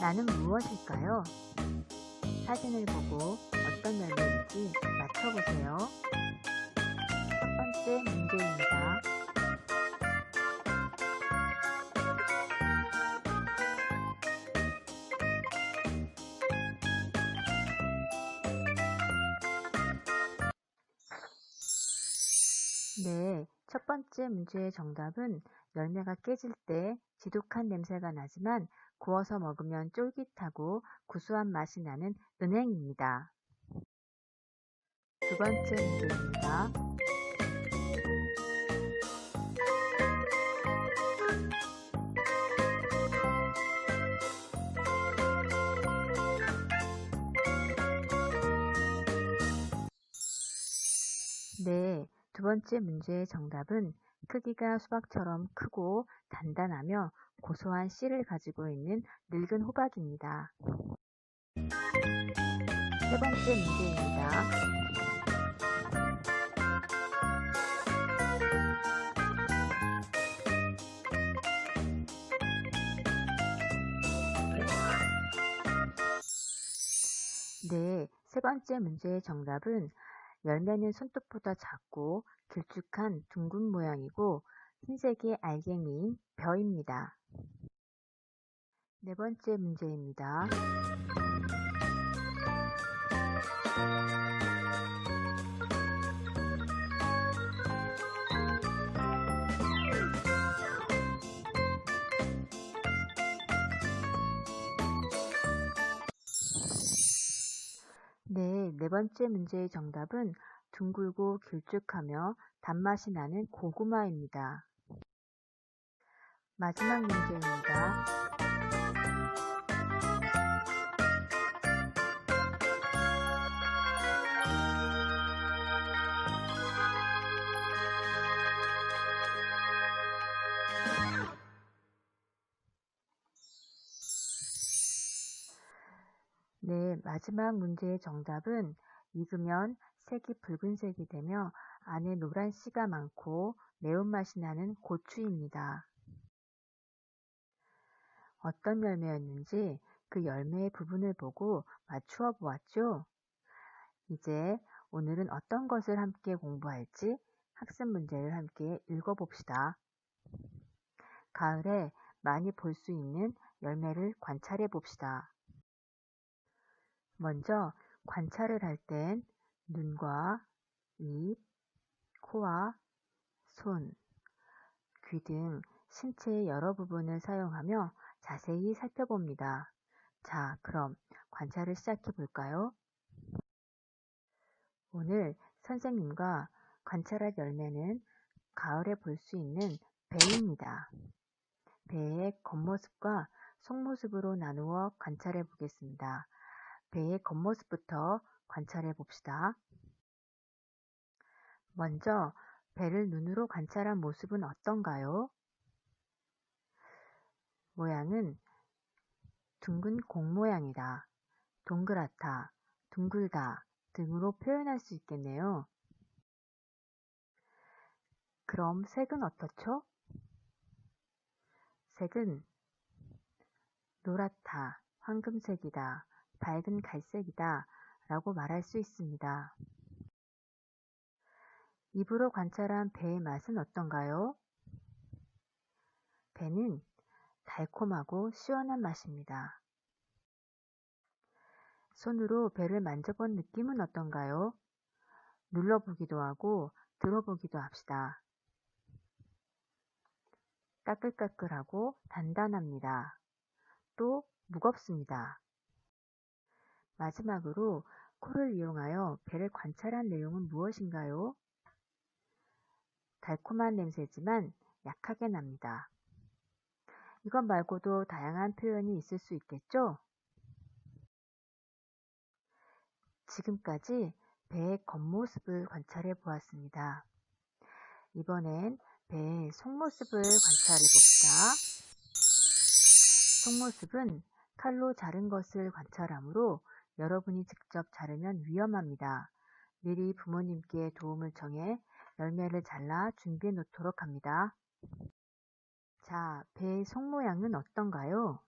나는 무엇일까요? 사진을 보고 어떤 열매인지 맞춰보세요. 첫 번째 문제입니다. 네, 첫 번째 문제의 정답은 열매가 깨질 때 지독한 냄새가 나지만 구워서 먹으면 쫄깃하고 구수한 맛이 나는 은행입니다. 두 번째 문제입니다. 네, 두 번째 문제의 정답은 크기가 수박처럼 크고 단단하며 고소한 씨를 가지고 있는 늙은 호박입니다. 세 번째 문제입니다. 네, 세 번째 문제의 정답은 열매는 손톱보다 작고 길쭉한 둥근 모양이고 흰색의 알갱이인 벼입니다. 네 번째 문제입니다. 네, 네 번째 문제의 정답은 둥글고 길쭉하며 단맛이 나는 고구마입니다. 마지막 문제입니다. 네, 마지막 문제의 정답은 익으면 색이 붉은색이 되며 안에 노란 씨가 많고 매운맛이 나는 고추입니다. 어떤 열매였는지 그 열매의 부분을 보고 맞추어 보았죠? 이제 오늘은 어떤 것을 함께 공부할지 학습 문제를 함께 읽어봅시다. 가을에 많이 볼 수 있는 열매를 관찰해 봅시다. 먼저 관찰을 할 땐 눈과 입, 코와 손, 귀 등 신체의 여러 부분을 사용하며 자세히 살펴봅니다. 자, 그럼 관찰을 시작해 볼까요? 오늘 선생님과 관찰할 열매는 가을에 볼 수 있는 배입니다. 배의 겉모습과 속모습으로 나누어 관찰해 보겠습니다. 배의 겉모습부터 관찰해 봅시다. 먼저 배를 눈으로 관찰한 모습은 어떤가요? 모양은 둥근 공 모양이다, 동그랗다, 둥글다 등으로 표현할 수 있겠네요. 그럼 색은 어떻죠? 색은 노랗다, 황금색이다, 밝은 갈색이다 라고 말할 수 있습니다. 입으로 관찰한 배의 맛은 어떤가요? 배는 달콤하고 시원한 맛입니다. 손으로 배를 만져본 느낌은 어떤가요? 눌러보기도 하고 들어보기도 합시다. 까끌까끌하고 단단합니다. 또 무겁습니다. 마지막으로 코를 이용하여 배를 관찰한 내용은 무엇인가요? 달콤한 냄새지만 약하게 납니다. 이것 말고도 다양한 표현이 있을 수 있겠죠? 지금까지 배의 겉모습을 관찰해 보았습니다. 이번엔 배의 속모습을 관찰해 봅시다. 속모습은 칼로 자른 것을 관찰하므로 여러분이 직접 자르면 위험합니다. 미리 부모님께 도움을 청해 열매를 잘라 준비해 놓도록 합니다. 자, 배의 속 모양은 어떤가요?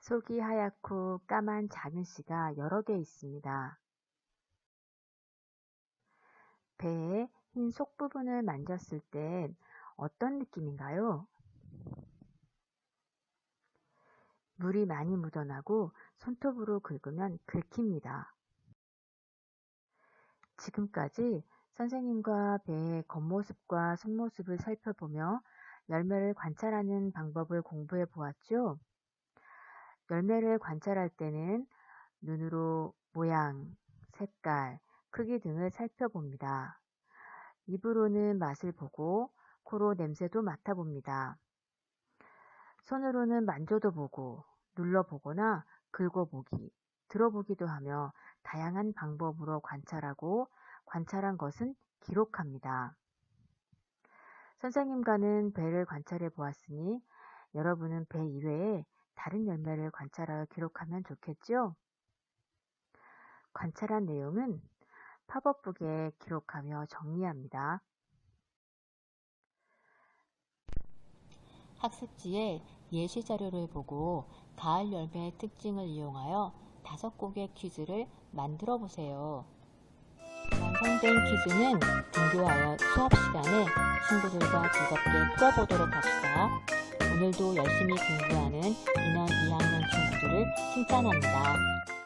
속이 하얗고 까만 작은 씨가 여러 개 있습니다. 배의 흰 속 부분을 만졌을 땐 어떤 느낌인가요? 물이 많이 묻어나고 손톱으로 긁으면 긁힙니다. 지금까지 선생님과 배의 겉모습과 속모습을 살펴보며 열매를 관찰하는 방법을 공부해 보았죠? 열매를 관찰할 때는 눈으로 모양, 색깔, 크기 등을 살펴봅니다. 입으로는 맛을 보고 코로 냄새도 맡아봅니다. 손으로는 만져도 보고 눌러보거나 긁어보기, 들어보기도 하며 다양한 방법으로 관찰하고 관찰한 것은 기록합니다. 선생님과는 배를 관찰해 보았으니 여러분은 배 이외에 다른 열매를 관찰하여 기록하면 좋겠죠? 관찰한 내용은 팝업북에 기록하며 정리합니다. 학습지에 예시 자료를 보고 가을 열매의 특징을 이용하여 다섯 곡의 퀴즈를 만들어 보세요. 완성된 퀴즈는 등교하여 수업 시간에 친구들과 즐겁게 풀어보도록 합시다. 오늘도 열심히 공부하는 인원 2학년 친구들을 칭찬합니다.